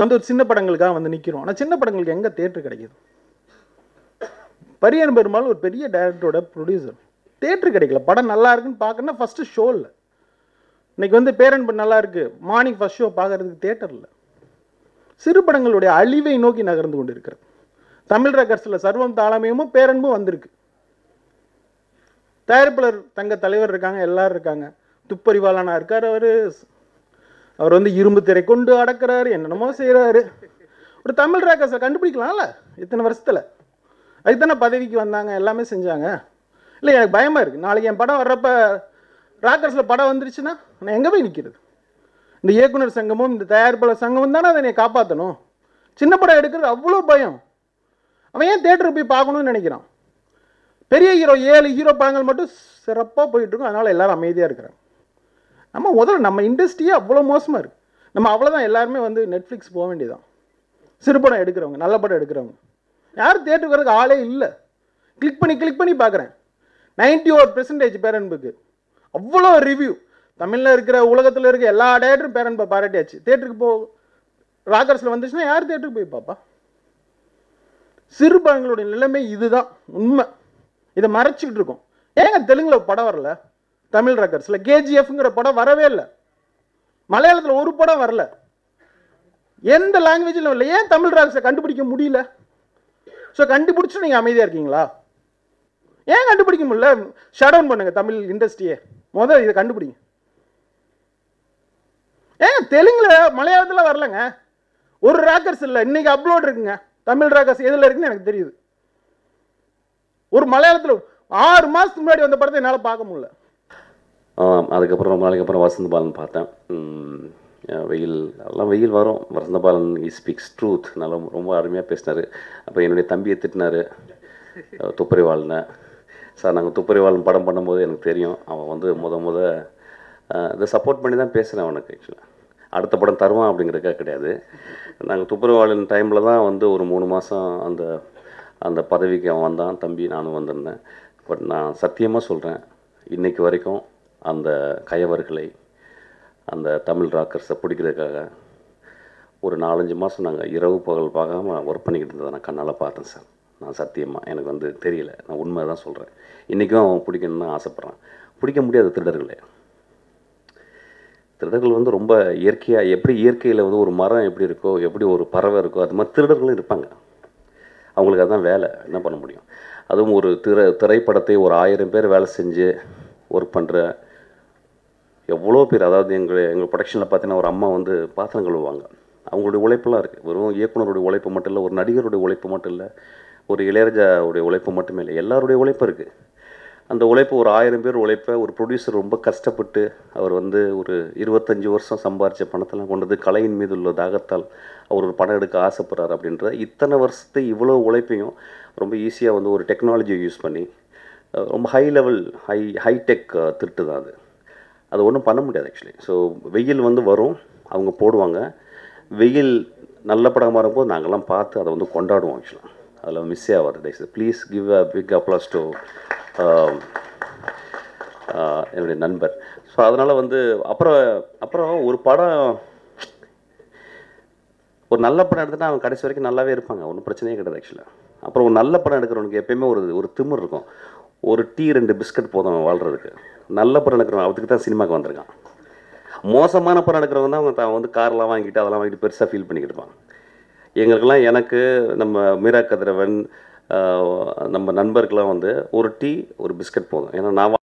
வந்து ஒரு சின்ன படங்களுக்காக வந்து நிற்கிறோம் ஆனால் சின்ன படங்களுக்கு எங்கே தேட்டர் கிடைக்குது? பரியன் பெருமாள் ஒரு பெரிய டேரக்டரோட ப்ரொடியூசர் தேட்டர் கிடைக்கல. படம் நல்லா இருக்குன்னு பார்க்கணும்னா ஃபஸ்ட்டு ஷோ இல்லை. இன்னைக்கு வந்து பேரன்பு நல்லா இருக்கு. மார்னிங் ஃபஸ்ட் ஷோ பார்க்கறதுக்கு தேட்டர் இல்லை. சிறு படங்களுடைய அழிவை நோக்கி நகர்ந்து கொண்டு இருக்கிறது தமிழ் ரகர்ஸில் சர்வம் தாளமயமும் பேரன்பும் வந்திருக்கு. தயாரிப்பாளர் தங்க தலைவர் இருக்காங்க எல்லாரும் இருக்காங்க. துப்பறிவாளனாக இருக்கார் அவர். அவர் வந்து இரும்பு திரை கொண்டு அடக்கிறாரு என்னென்னமோ செய்கிறாரு ஒரு தமிழ் ரேக்கர்ஸை கண்டுபிடிக்கலாம்ல இத்தனை வருஷத்தில். அதுக்கு தானே பதவிக்கு வந்தாங்க எல்லாமே செஞ்சாங்க. இல்லை எனக்கு பயமாக இருக்குது நாளைக்கு என் படம் வர்றப்ப ராக்கர்ஸில் படம் வந்துருச்சுன்னா நான் எங்கே போய் நிற்கிறது இந்த இயக்குனர் சங்கமும் இந்த தயாரிப்பாளர் சங்கமும் தானே அதை என்னை காப்பாற்றணும் சின்ன படம் எடுக்கிறது அவ்வளோ பயம். அவன் ஏன் தேட்டருக்கு போய் பார்க்கணும்னு நினைக்கிறான்? பெரிய ஹீரோ ஏழு ஹீரோ படங்கள் மட்டும் சிறப்பாக போயிட்டுருக்கும் அதனால் எல்லோரும் அமைதியாக இருக்கிறாங்க. நம்ம முதல்ல நம்ம இண்டஸ்ட்ரியே அவ்வளோ மோசமாக இருக்குது நம்ம அவ்வளோதான் எல்லாருமே வந்து நெட்ஃப்ளிக்ஸ் போக வேண்டியதான் சிறுபடம் எடுக்கிறவங்க நல்ல படம் எடுக்கிறவங்க. யாரும் தேட்டருக்கு வரதுக்கு ஆளே இல்லை. கிளிக் பண்ணி கிளிக் பண்ணி பார்க்குறேன் நைன்டி ஒரு பெர்சன்டேஜ் பேரன்புக்கு. அவ்வளோ ரிவ்யூ தமிழில் இருக்கிற உலகத்தில் இருக்கிற எல்லா டேட்டரும் பேரன்பை பாராட்டியாச்சு. தேட்டருக்கு போ ராக்கர்ஸில் வந்துச்சுன்னா யார் தேட்டருக்கு போய் பாப்பா? சிறுபடங்களுடைய நிலைமை இதுதான். உண்மை. இதை மறைச்சிக்கிட்டு இருக்கோம். ஏங்க தெலுங்கில் படம் வரல? தமிழ் ரெக்கர்ஸில் கேஜிஎஃப்ங்கிற படம் வரவே இல்லை. மலையாளத்தில் ஒரு படம் வரல. எந்த லாங்குவேஜிலும் இல்லை ஏன் தமிழ் ராக்ஸை கண்டுபிடிக்க முடியல? ஸோ கண்டுபிடிச்சு நீங்கள் அமைதியாக இருக்கீங்களா? ஏன் கண்டுபிடிக்க முடியல? ஷட் டவுன் பண்ணுங்கள் தமிழ் இண்டஸ்ட்ரியை முதல் இதை கண்டுபிடிங்க. ஏன் தெலுங்கில் மலையாளத்தில் வரலங்க. ஒரு ராக்கர்ஸ் இல்லை. இன்னைக்கு அப்லோட் இருக்குங்க. தமிழ் ராக்கர்ஸ் எதில் இருக்குன்னு எனக்கு தெரியுது. ஒரு மலையாளத்தில் ஆறு மாதத்துக்கு முன்னாடி வந்த படத்தை என்னால் பார்க்க முடியல. அதுக்கப்புறம் ரொம்ப நாளைக்கு அப்புறம் வசந்த பாலன் பார்த்தேன் வெயில் எல்லாம் வெயில் வரும். வசந்த பாலன் இ ஸ்பீக்ஸ் ட்ரூத் நல்லா ரொம்ப அருமையாக பேசினார். அப்புறம் என்னுடைய தம்பியை திட்டினார். துப்பறிவாளனை. சார் நாங்கள் துப்பறிவாளன் படம் பண்ணும்போது எனக்கு தெரியும். அவன் வந்து முத முத இதை சப்போர்ட் பண்ணி தான் பேசுகிறேன் அவனுக்கு ஆக்சுவலாக அடுத்த படம் தருவான் அப்படிங்கிறதுக்காக கிடையாது. நாங்கள் துப்புரவாளன் டைமில் தான் வந்து ஒரு மூணு மாதம் அந்த அந்த பதவிக்கு அவன் வந்தான். தம்பி நானும் வந்திருந்தேன். பட் நான் சத்தியமாக சொல்கிறேன் இன்றைக்கு வரைக்கும் அந்த கயவர்களை அந்த தமிழ் ராக்கர்ஸை பிடிக்கிறதுக்காக ஒரு நாலஞ்சு மாதம் நாங்கள் இரவு பகல் பார்க்காம ஒர்க் பண்ணிக்கிட்டு இருந்ததை நான் கண்ணால் பார்த்தேன் சார் நான் சத்தியமாக எனக்கு வந்து தெரியல. நான் உண்மை தான் சொல்கிறேன் இன்றைக்கும் அவன் பிடிக்கணும்னு ஆசைப்பட்றான். பிடிக்க முடியாத திருடர்களே. திருடர்கள் வந்து ரொம்ப இயற்கையாக எப்படி இயற்கையில் வந்து ஒரு மரம் எப்படி இருக்கோ எப்படி ஒரு பறவை இருக்கோ அது மாதிரி திருடர்களும் இருப்பாங்க. அவங்களுக்கு அதுதான் வேலை என்ன பண்ண முடியும்? அதுவும் ஒரு திரை திரைப்படத்தை ஒரு ஆயிரம் பேர் வேலை செஞ்சு ஒர்க் பண்ணுற எவ்வளோ பேர் அதாவது எங்கள் எங்கள் ப்ரொடக்ஷனில் பார்த்தீங்கன்னா ஒரு அம்மா வந்து பாத்திரம் கழுவுவாங்க. அவங்களுடைய உழைப்பெல்லாம் இருக்குது வெறும் இயக்குனருடைய உழைப்பு மட்டும் இல்லை ஒரு நடிகருடைய உழைப்பு மட்டும் இல்லை ஒரு இளையராஜாவுடைய உழைப்பு மட்டுமே இல்லை எல்லாருடைய உழைப்பு இருக்குது அந்த உழைப்பு ஒரு ஆயிரம் பேர் உழைப்ப ஒரு ப்ரொடியூசர் ரொம்ப கஷ்டப்பட்டு அவர் வந்து ஒரு இருபத்தஞ்சி வருஷம் சம்பாரித்த பணத்தெல்லாம் கொண்டது கலையின் மீது உள்ள தாகத்தால் அவர் ஒரு படம் எடுக்க ஆசைப்படுறாரு அப்படின்ற இத்தனை வருஷத்தை இவ்வளோ உழைப்பையும் ரொம்ப ஈஸியாக வந்து ஒரு டெக்னாலஜியை யூஸ் பண்ணி ரொம்ப ஹை லெவல் ஹை ஹைடெக் திருட்டு தான் அது. அது ஒன்றும் பண்ண முடியாது ஆக்சுவலி ஸோ வெயில் வந்து வரும் அவங்க போடுவாங்க. வெயில் நல்ல படமாக இருக்கும்போது நாங்கள்லாம் பார்த்து அதை வந்து கொண்டாடுவோம் ஆக்சுவலாக அதில் மிஸ்ஸே ஆகாது தயவுசெய்து please give a big applause to என்னுடைய நண்பர். ஸோ அதனால் வந்து அப்புறம் அப்புறம் ஒரு படம் ஒரு நல்ல படம் எடுத்துகிட்டா அவன் கடைசி வரைக்கும் நல்லாவே இருப்பாங்க. ஒன்றும் பிரச்சனையே கிடையாது ஆக்சுவலாக அப்புறம் ஒரு நல்ல படம் எடுக்கிறவனுக்கு எப்பயுமே ஒரு ஒரு திமிர் இருக்கும். ஒரு டீ ரெண்டு பிஸ்கட் போதும் அவன் வாழ்கிறதுக்கு நல்ல படம் எடுக்கிறவன் அதுக்கு தான் சினிமாவுக்கு வந்திருக்கான். மோசமான படம் எடுக்கிறவன் தான் அவன் தான் வந்து கார்லாம் வாங்கிட்டு அதெல்லாம் வாங்கிட்டு பெருசாக ஃபீல் பண்ணிக்கிட்டு இருப்பான். எங்களுக்கெல்லாம் எனக்கு நம்ம மீரா கதிரவன் நம்ம நண்பருக்கெல்லாம் வந்து ஒரு டீ ஒரு பிஸ்கட் போதும். ஏன்னா நான்